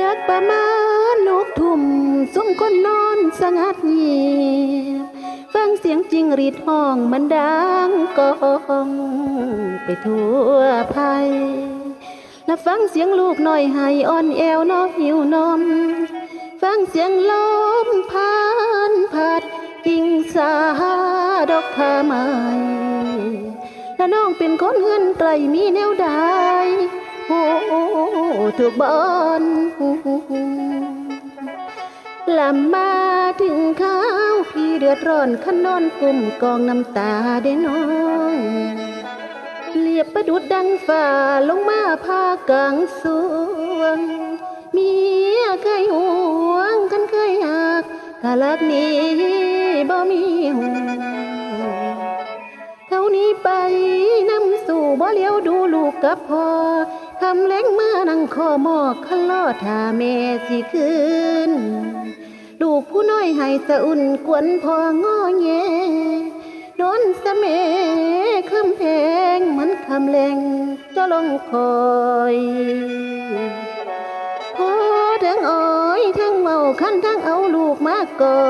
ดักประมาณนกทุ่มสมคนนอนสงัดเงียบฟังเสียงจิงหรีดห้องมันดังกองไปทั่วภัยและฟังเสียงลูกน้อยให้อ่อนแอวน้อหิวนม ฟังเสียงลมผ่านพัดกิ่งสาดอกคาไม้และน้องเป็นคนเฮือนไกลมีแนวใด โอ้ถูกบอนลำมาถึงเขาพี่เดือดร้อนขนนอนกลุ่มกองน้ำตาได้น้องเลียบประดุดดังฝ่าลงมาพากลางสวงเมียเคยห่วงกันเคยหักกะลักนี้บ่มีห่วงเท่านี้ไปนำสู่บ่เลี้ยวดูลูกกับพ่อ ทำแล้งมานั่งคอมอกขลอดท่าแม่สิคืนลูกผู้น้อยให้สะอุ่นกวนพองอแงโดนสะเมคำแพงมือนคำแรงจะลงคอยพอทั้งอ้อยทั้งเมาคันทั้งเอาลูกมากกอ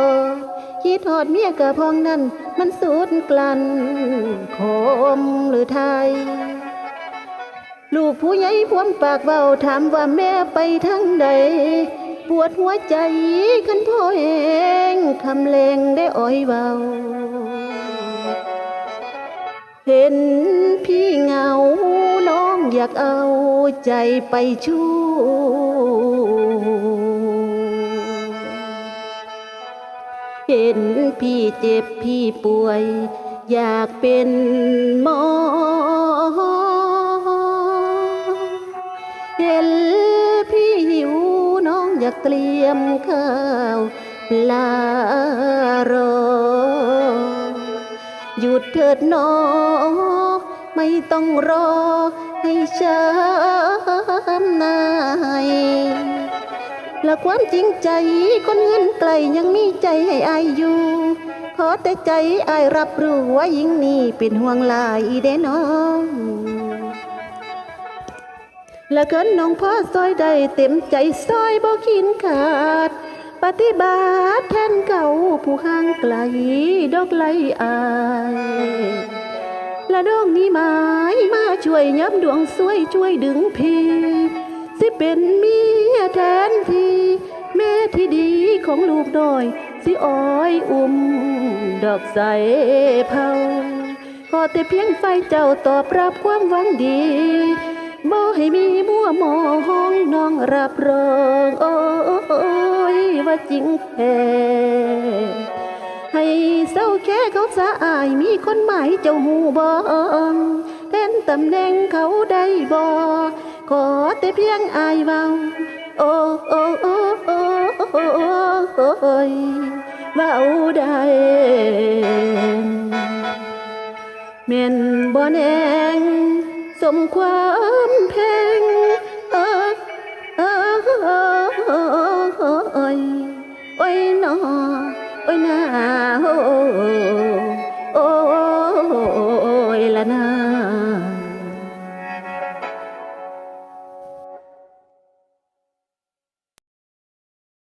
คิดทอดเมียกะพองนั้นมันสุดกลั่นคมหรือไทย ลูกผู้ใหญ่พวมปากเบาถามว่าแม่ไปทางใด ปวดหัวใจขันพ่อเองคำเลงได้อ้อยเบา เห็นพี่เหงาน้องอยากเอาใจไปชู้เห็นพี่เจ็บพี่ป่วย อยากเป็นหมอ น้องอยากเตรียมข้าวปลารอ หยุดเถิดน้องไม่ต้องรอให้ช้ำนายและความจริงใจคนเงินไกลยังมีใจให้อายอยู่ขอแต่ใจอายรับรู้ว่ายิ่งนี้เป็นห่วงลายเด้น้อง และเกินน้องพ่อซอยได้เต็มใจซอยบ่ขินขาด ปฏิบัติแทนเก่าผู้ห่างไกลดอกไลอายและดอกนี้หมายมาช่วยย้ำดวงสวยช่วยดึงพีสิเป็นเมียแทนทีแม่ที่ดีของลูกน้อย สิอ้อยอุ้มดอกใสเผาขอแต่เพียงไฟเจ้าตอบรับความหวังดี บ่ให้มีมัวหมองน้องรับรองโอ้ยว่าจริงแท้ให้เศร้าแค่เขาสะอายมีคนหมายเจ้าหูบองแทนตำแหน่งเขาได้บ่ขอแต่เพียงอายเบาโอ้โอ้โอ้โอ้โอ้ยเบาได้แม่นบ่แนง สมความแพง